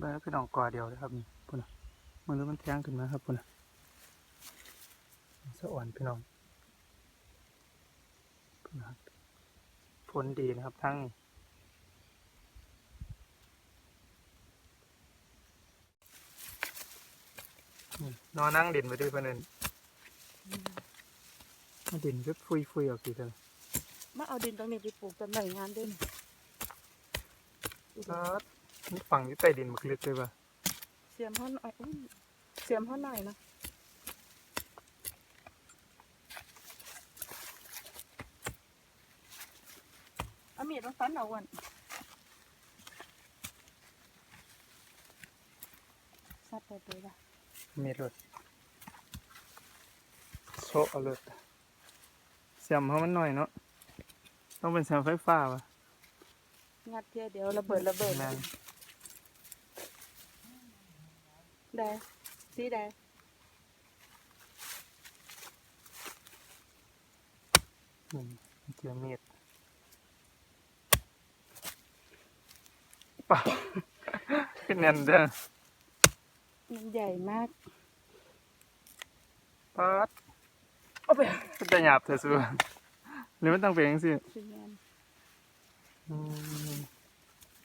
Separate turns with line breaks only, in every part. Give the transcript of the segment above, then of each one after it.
บ้านพี่น้องกอเดียวเลยครับนี่พุ่นน่ะมันรู้มันแทงขึ้นมาครับพุ่นน่ะสะอ่อนพี่น้องพุ่นนะครับฝนดีนะครับทั้งนี้นี่นอนนั่งดินไปด้วยเพื่อนเอนมาดินก็ฟุยฟุยๆออกสิเถอะ
มาเอาดินตรงนี้ไปปลูกต้นไม้งานเด่น
ครับ นี่ฝั่งนี้ใต้ดินมันลึกเลยป่ะ
เสียมห้อหน่อยอุ้ยเสียมห้อหน่อยนะเอามีดมาฟันเอาวันซัดไปเลยละ
มีรถโชว์เอาเลยเสียมเขามันหน่อยเนาะต้องเป็นเสียมไฟฟ้าป่ะ
งัดเทียเดียวระเบิดระเบิด
แม่ น
ได้สีได้
อืมเจอมีดป่าขึ้นแน่นเด้อ
มันใหญ่มาก
ป๊าด
เอาไป
ก็จะหยาบเถอะสูหรือมันต้องเป็นยังสิ
สีงาน
อืม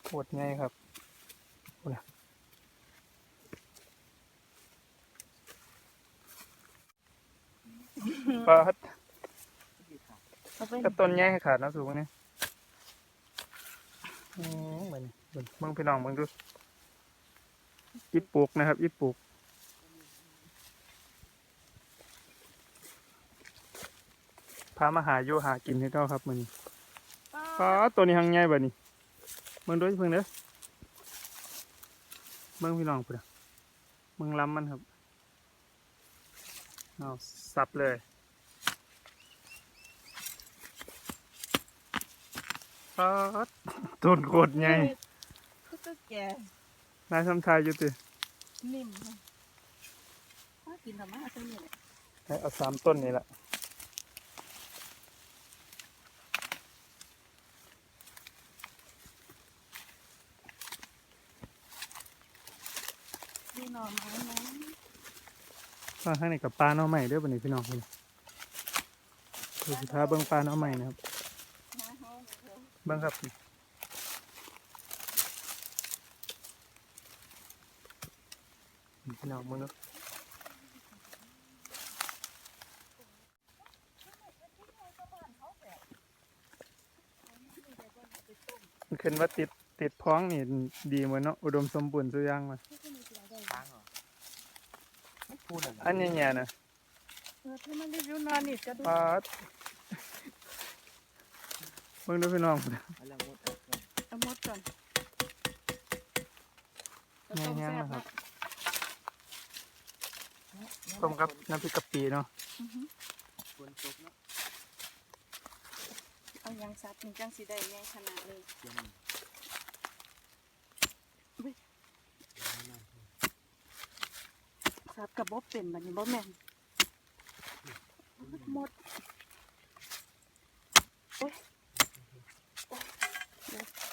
โคตรง่ายครับโอ้ย ป๊าด
เอาไป
กระต้นแย่ให้ขาดนะสูงนี่อืมเหมือนเหมือนมึงพี่น้องมึงดูอีปลูกนะครับอีปลูกพามาหาอยู่หากินให้เจ้าครับมันป้าดตัวนี้หังใหญ่บ่นี่มึงดูเพิ่งเด้อมึงพี่น้องเพิ่นมึงล้ำมันครับ เอาสับเลยป๊าดต้นโคตรใหญ่
คือก็แก่
นายทำทายอยู่ติ
นิ่มค่ะถ้ากินธรรมะเอาตัวนี้แหละ
ให้เอาสามต้นนี่แหละ
นี่หน่อไม้นะ
ข้างข้างในกับปลาน้อใหม่เด้วยบันนี้พี่น้องคนคือสุดท้ายเบิ้งปลาน้อใหม่นะครับ
เบิ้
งครับพี่น้องมึงเนาะมันขึ้นว่าติดติดพ้องนี่ดีเหมือนเนาะอุดมสมบูรณ์สุดยางมา
ช้างเหรอไม่ พูดอะไร
อันนี้เนี่ยนะ
เออถ้ามันรีวิวนอนนี่จะดู
ปลาดเบิ่งดูพี่น้อง
อะไรหมด
เอาหมดก่อน
แห้งๆนะครับต้มกับน้ำพริกกะปิเนาะ
อือหือ
ฝนตกเนาะ
เอายางซับนี่จังสีได้ง่ายขนาดเลย
เตรียม
ซับกับบ๊เป็นบัดนี้บ๊แม่นหมด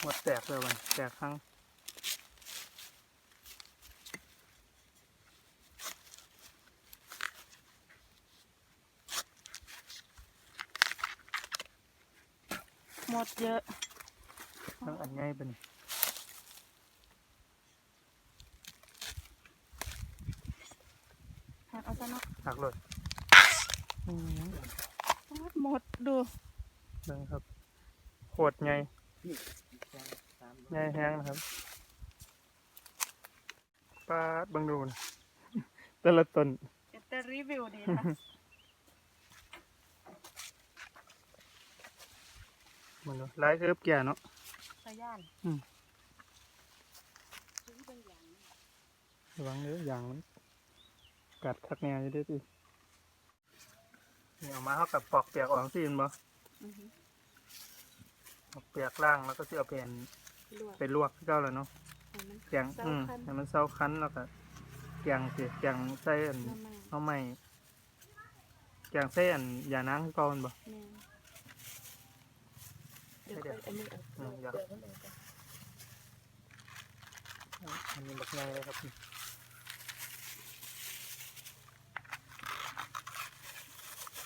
หมดแตกเลยวันแตกครั้ง
หมดเยอะ
ทั้งอันง่ายเป็น
หักเอาซะเนาะ
หักเลยอืม
หมดดู
เบิ่งครับโคตรใหญ่
ตาม
ใหญ่แห้งนะครับปลาดเบิ่งดูนะแต่ละต้น
เป็นแต่รีวิวดีนะ
มันเนาะหลายเกือบแก่เนาะ
ตะย่าน
อืม
ซื้อเป็นอย่างนี้
ระวังเด้ออย่างมัน กัดคักแนวอยู่เด้อตินี่เอามาเท่ากับปอกเปียกออกสิเห็นบ่
อือหือ
ปอกเปียกล่างแล้วก็สิเอาเป็น
ลวก
ไปลวกที่เก่าแล้วเนาะ
ให้มัน
แกง
เศร้า
อืม
คัน
ให้มันเศร้าคั้นแล้วก็แกงสิแกงใส่อัน
น้ำมัน
เอาใหม่แกงใส่อันยานางคือเก่าแม่นบ่
แม่นเดี๋ยวค่อยอันนี้เอา
อืมอยาก
เดี๋ยวมันเอาไป
อันนี้บักไงเลยครับ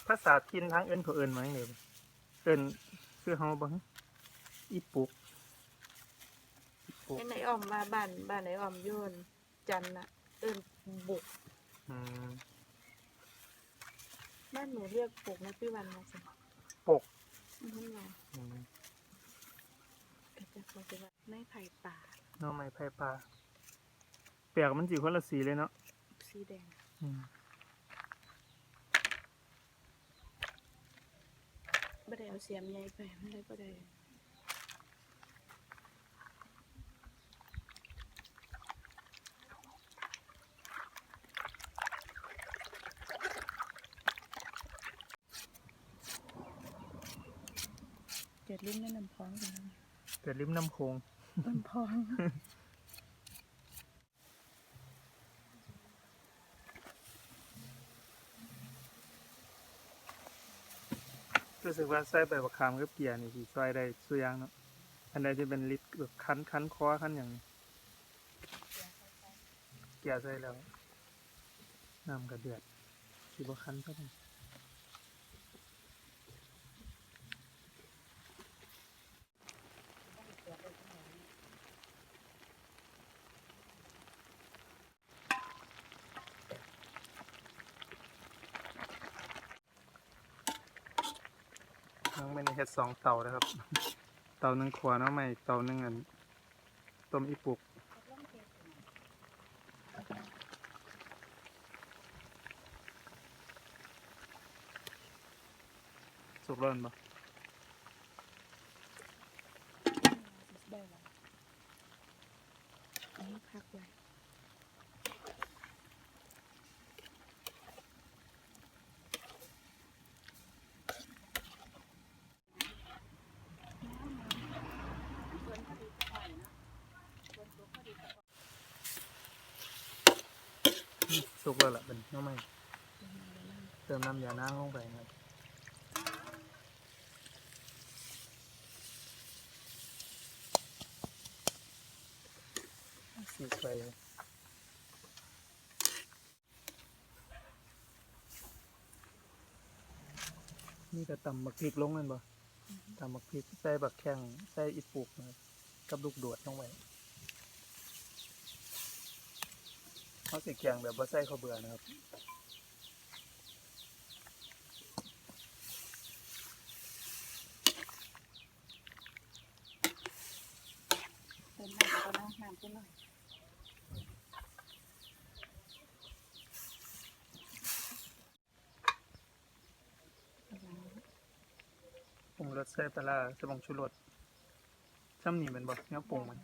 ภาษาทินทางเอิ้นเขาเอิ้นมาจั่งเด้บ่เอิ้นคือเฮาบ่ฮะอีปุกอีปุก
ไอ้ไหนอ้อมมาบ้านบ้านไหนอ้อมโยนจันทร์น่ะ เอิ้นบุก
อืม
บ้านหนูเรียกปุกนะพี่วันมาสิ
ปก
อืมนั่นไง
อืม
กระจักมาสิว่าไม่ไผ่ป่า
หน้อไม้ไผ่ปลาเปียกมันสิคนละสีเลยเนาะ
สีแดง
อืม
ไม่ได้เอาเสียมใหญ่ไปไม่ได้ก็ได้เกิดลิ้นแม่น้ำพองกันนะ
เกิดริมน้ำโขง
น้ำพอง
รู้สึกว่าใส่ใบบักขามกับเกียร์นี่สิช่วยได้สุอยางเนาะอันใดจะเป็นลิตรแบบคันคันคอคันอย่างนี้เกียร์ใส่แล้วน้ำกระเดือดสิบคันเท่าไหร่น้องไม่ได้ เฮ็ดสองเตานะครับ เตาหนึ่งขวาเนาะไม่เตาหนึ่งอันต้มอีปุกสุกร้อนปะ
ได้แล้วอันนี้พักไว้
สุกแล้วล่ะเป็นน้องไม่เติมน้ำยานั่งลงไปครับสีสวยเลยนี่ก็ตำบักพริกลงนั่นบ่ตำบักพริกใส่บักแข้งใส่อีปุกนะกับลูกโดดลงไป เขาสิแกงแบบว่าใส่ข้าวเบื่อนะครับ
เติมน้ำก็น้ำน้ำก็หน่อย
ปรุงรสใส่ปลาร้าสบองชูรสซ้ำนี่แมันบ่เนื้อปรุงมัน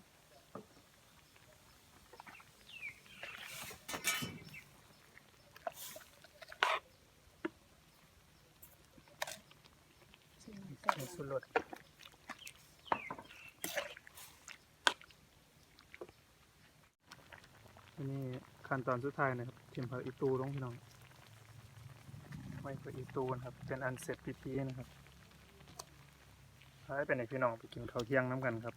ชิม
ใส่ชู รสอันนี้ขั้นตอนสุดท้ายนะครับเทียมผักอีตูลงพี่น้องไว้ผักอีตูนะครับ เป็นอันเสร็จพิธีนะครับให้เป็นไอพี่น้องไปกินข้าวเที่ยงน้ำกันครับ